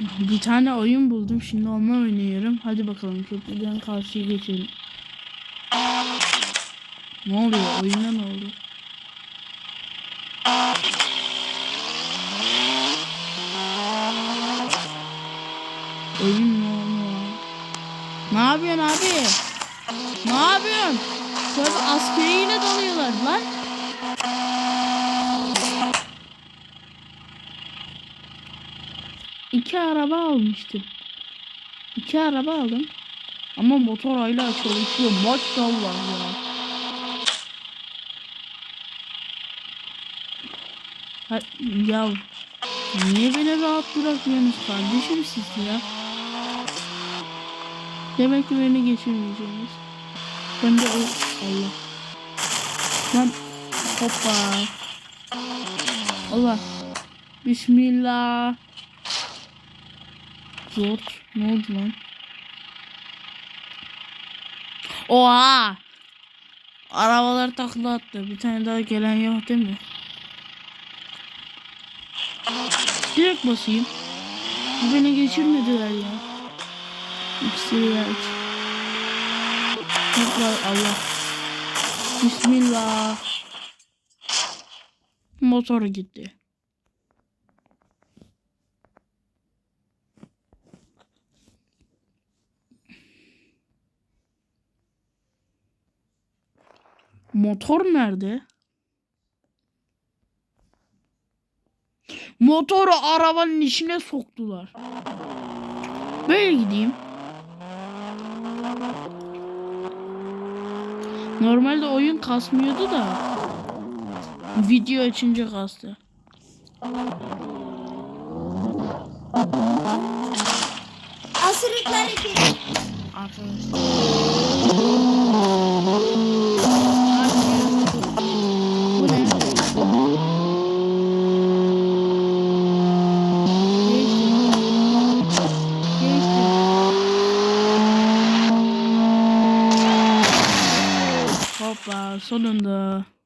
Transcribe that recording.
Bir tane oyun buldum. Şimdi onunla oynuyorum. Hadi bakalım köprüden karşıya geçelim. Ne oluyor? Oyunda ne oldu? Oyun ne oluyor? Ne yapıyorsun abi? Ne yapıyorsun? Tabi askeriyle dalıyorlar lan. İki araba almıştım. İki araba aldım. Ama motor hala çalışıyor. Maşallah ya. Ha, ya niye beni rahat bırakmıyorsunuz kardeşim siz ya? Demek ki beni geçirmeyeceksiniz. Ben de o Allah. Lan hoppa. Allah. Bismillah. Zor. Ne oldu lan? Oha! Arabalar takla attı. Bir tane daha gelen yok değil mi? Direkt basayım. Beni geçirmediler ya. İkisi ver. Tekrar Allah. Bismillah. Motor gitti. Motor nerede? Motoru arabanın içine soktular. Böyle gideyim. Normalde oyun kasmıyordu da video açınca kastı. Asırlıklar. Arkadaşlar. Hoppa sonunda.